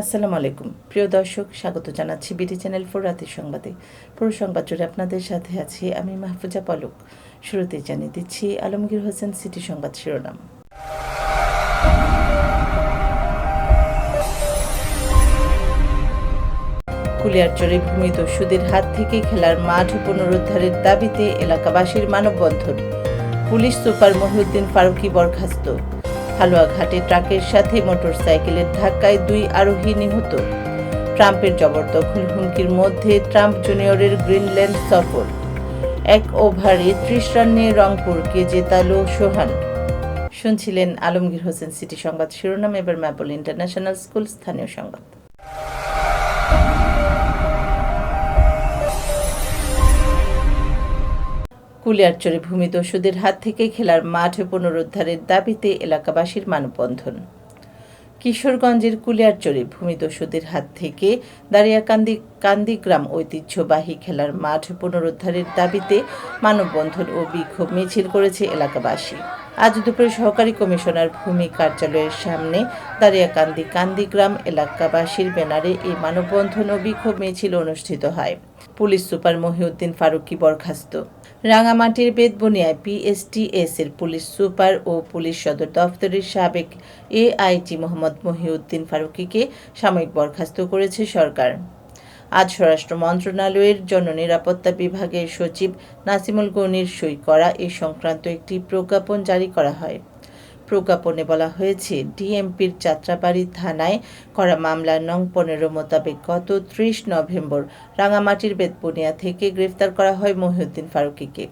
আসসালামু আলাইকুম। প্রিয় দর্শক, স্বাগত জানাচ্ছি বিটি চ্যানেল ফোর রাতের সংবাদে। পুরো সংবাদ জুড়ে আপনাদের সাথে আছি আমি মাহফুজা পলক। শুরুতে জানিয়ে দিচ্ছি আলমগীর হোসেন সিটি সংবাদ শিরোনাম। কুলিয়ারচরে ভূমিদস্যুদের হাত থেকে খেলার মাঠ পুনরুদ্ধারের দাবিতে এলাকাবাসীর মানববন্ধন। পুলিশ সুপার মহিউদ্দিন ফারুকি বরখাস্ত। হালুয়াঘাটে ট্রাকের সাথে মোটরসাইকেলের ধাক্কায় দুই আরোহী নিহত। ট্রাম্পের জবরদখল হুমকির মধ্যে ট্রাম্প জুনিয়রের গ্রিনল্যান্ড সফর। এক ওভারে ত্রিশ রান নিয়ে রংপুরকে জেতাল সোহান। শুনছিলেন আলমগীর হোসেন সিটি সংবাদ শিরোনাম, এবার ম্যাপল ইন্টারন্যাশনাল স্কুল স্থানীয় সংবাদ। কুলিয়ারচরে ভূমিদস্যুদের হাত থেকে খেলার মাঠ পুনরুদ্ধারের দাবিতে এলাকাবাসীর মানববন্ধন। কিশোরগঞ্জের কুলিয়ারচরে ভূমিদস্যুদের হাত থেকে দাঁড়িয়াকান্দি কান্দিগ্রাম ঐতিহ্যবাহী খেলার মাঠ পুনরুদ্ধারের দাবিতে মানববন্ধন ও বিক্ষোভ মিছিল করেছে এলাকাবাসী। আজ দুপুরে সহকারী কমিশনার ভূমি কার্যালয়ের সামনে দাঁড়িয়াকান্দি কান্দিগ্রাম এলাকাবাসীর ব্যানারে এই মানববন্ধন ও বিক্ষোভ মিছিল অনুষ্ঠিত হয়। পুলিশ সুপার মহিউদ্দিন ফারুকি বরখাস্ত। রাঙামাটির বেদবনিয়ায় পিএসটিএস এর পুলিশ সুপার ও পুলিশ সদর দফতরের সাবেক এআইজি মোহাম্মদ মহিউদ্দিন ফারুকিকে সাময়িক বরখাস্ত করেছে সরকার। আজ স্বরাষ্ট্র মন্ত্রণালয়ের জননিরাপত্তা বিভাগের সচিব নাসিমুল গনির সই করা এ সংক্রান্ত একটি প্রজ্ঞাপন জারি করা হয়। প্রজ্ঞাপনে বলা হয়েছে, ডিএমপির যাত্রাবাড়ি থানায় করা মামলার নং পনেরো মোতাবেক গত ত্রিশ নভেম্বর রাঙামাটির বেতবুনিয়া থেকে গ্রেফতার করা হয় মহিউদ্দিন ফারুকিকে।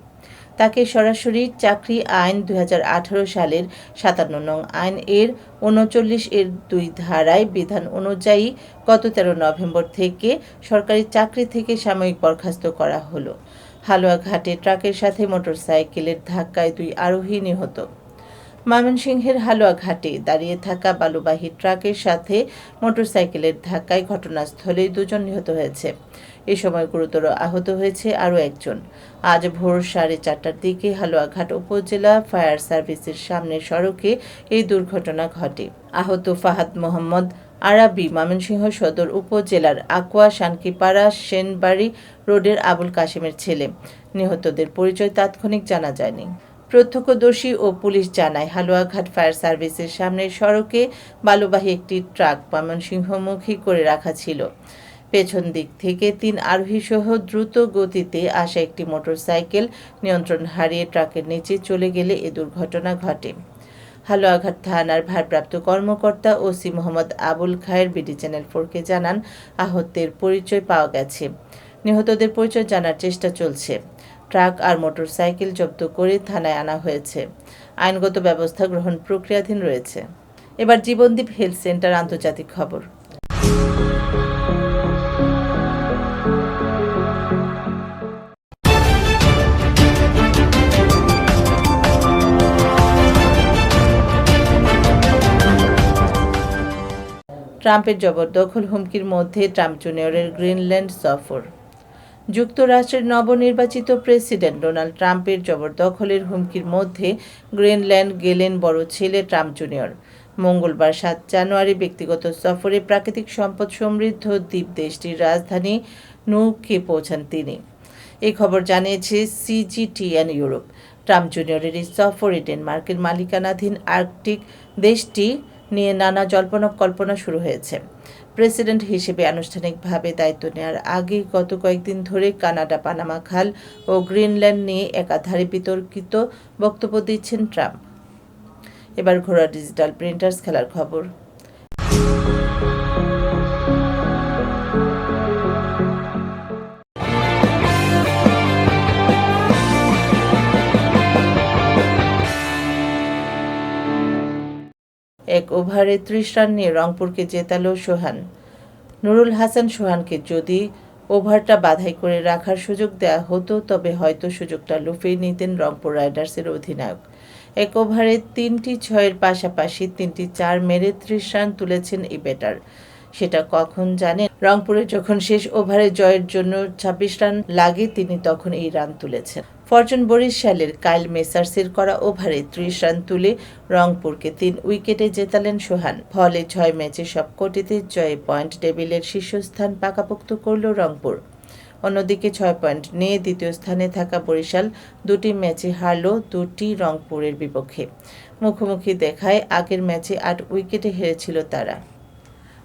তাকে সরাসরি চাকরি আইন দুই হাজার আঠারো সালের সাতান্ন নং আইন এর উনচল্লিশ এর দুই ধারায় বিধান অনুযায়ী গত তেরো নভেম্বর থেকে সরকারি চাকরি থেকে সাময়িক বরখাস্ত করা হলো। হালুয়াঘাটে ট্রাকের সাথে মোটরসাইকেলের ধাক্কায় দুই আরোহী নিহত। ময়মনসিংহের হালুয়াঘাটে দাঁড়িয়ে থাকা বালুবাহী ট্রাকের সাথে মোটরসাইকেলের ধাক্কায় ঘটনাস্থলে দুজন নিহত হয়েছে। এ সময় গুরুতর আহত হয়েছে আরও একজন। আজ ভোর সাড়ে চারটার দিকে হালুয়াঘাট উপজেলা ফায়ার সার্ভিসের সামনের সড়কে এই দুর্ঘটনা ঘটে। আহত ফাহাদ মোহাম্মদ আরাবি ময়মনসিংহ সদর উপজেলার আকুয়া শানকিপাড়া সেনবাড়ি রোডের আবুল কাশেমের ছেলে। নিহতদের পরিচয় তাৎক্ষণিক জানা যায়নি। প্রত্যক্ষদর্শী ও পুলিশ জানায়, হালুয়াঘাট ফায়ার সার্ভিসের সামনের সড়কে বালুবাহী একটি ট্রাক ময়মনসিংহমুখী করে রাখা ছিল। পেছন দিক থেকে তিন আরোহী সহ দ্রুত গতিতে আসা একটি মোটরসাইকেল নিয়ন্ত্রণ হারিয়ে ট্রাকের নিচে চলে গেলে এ দুর্ঘটনা ঘটে। হালুয়াঘাট থানার ভারপ্রাপ্ত কর্মকর্তা OC Mohammad Abul Khayer BD channel ফোরকে জানান আহতের পরিচয় পাওয়া গেছে। নিহতদের পরিচয় জানার চেষ্টা চলছে। ট্রাক আর মোটরসাইকেল জব্দ করে থানায় আনা হয়েছে। আইনগত ব্যবস্থা গ্রহণ প্রক্রিয়াধীন রয়েছে। এবার জীবনদীপ হেলথ সেন্টার আন্তর্জাতিক খবর। ট্রাম্পের জবরদখল হুমকির মধ্যে ট্রাম্প জুনিয়রের গ্রিনল্যান্ড সফর। যুক্তরাষ্ট্রের নবনির্বাচিত প্রেসিডেন্ট ডোনাল্ড ট্রাম্পের জবরদখলের হুমকির মধ্যে গ্রিনল্যান্ড গেলেন বড় ছেলে ট্রাম্প জুনিয়র। মঙ্গলবার সাত জানুয়ারি ব্যক্তিগত সফরে প্রাকৃতিক সম্পদ সমৃদ্ধ দ্বীপ দেশটির রাজধানী নুকে পৌঁছান তিনি। এই খবর জানিয়েছে সিজিটিএন ইউরোপ। ট্রাম্প জুনিয়রের এই সফরে ডেনমার্কের মালিকানাধীন আর্কটিক দেশটি নিয়ে নানা জল্পনা কল্পনা শুরু হয়েছে। প্রেসিডেন্ট হিসেবে আনুষ্ঠানিকভাবে দায়িত্ব নেওয়ার আগে গত কয়েকদিন ধরে কানাডা, পানামা, খাল ও গ্রিনল্যান্ড নিয়ে একাধারে বিতর্কিত বক্তব্য দিচ্ছেন ট্রাম্প। এবার ঘোড়া ডিজিটাল প্রিন্টার্স খেলার খবর। এক ওভারে ত্রিশ রান নিয়ে রংপুরকে জেতালো সোহান। নুরুল হাসান সোহানকে যদি ওভারটা বাধাই করে রাখার সুযোগ দেওয়া হতো, তবে হয়তো সুযোগটা লুফিয়ে নিতেন রংপুর রাইডার্সের অধিনায়ক। এক ওভারে তিনটি ছয়ের পাশাপাশি তিনটি চার মেরে ত্রিশ রান তুলেছেন এই ব্যাটার। সেটা কখন জানেন? রংপুরে যখন শেষ ওভারে জয়ের জন্য ছাব্বিশ রান লাগে, তিনি তখন এই রান তুলেছেন। ফরচুন বরিশালের কাইল মেসার্সের করা ওভারে ত্রিশ রান তুলে রংপুরকে তিন উইকেটে জেতালেন সোহান। ফলে ছয় ম্যাচে সবকটিতে জয়ে পয়েন্ট টেবিলের শীর্ষস্থান পাকাপোক্ত করল রংপুর। অন্যদিকে ছয় পয়েন্ট নিয়ে দ্বিতীয় স্থানে থাকা বরিশাল দুটি ম্যাচে হারল দুটি রংপুরের বিপক্ষে। মুখোমুখি দেখায় আগের ম্যাচে আট উইকেটে হেরেছিল তারা।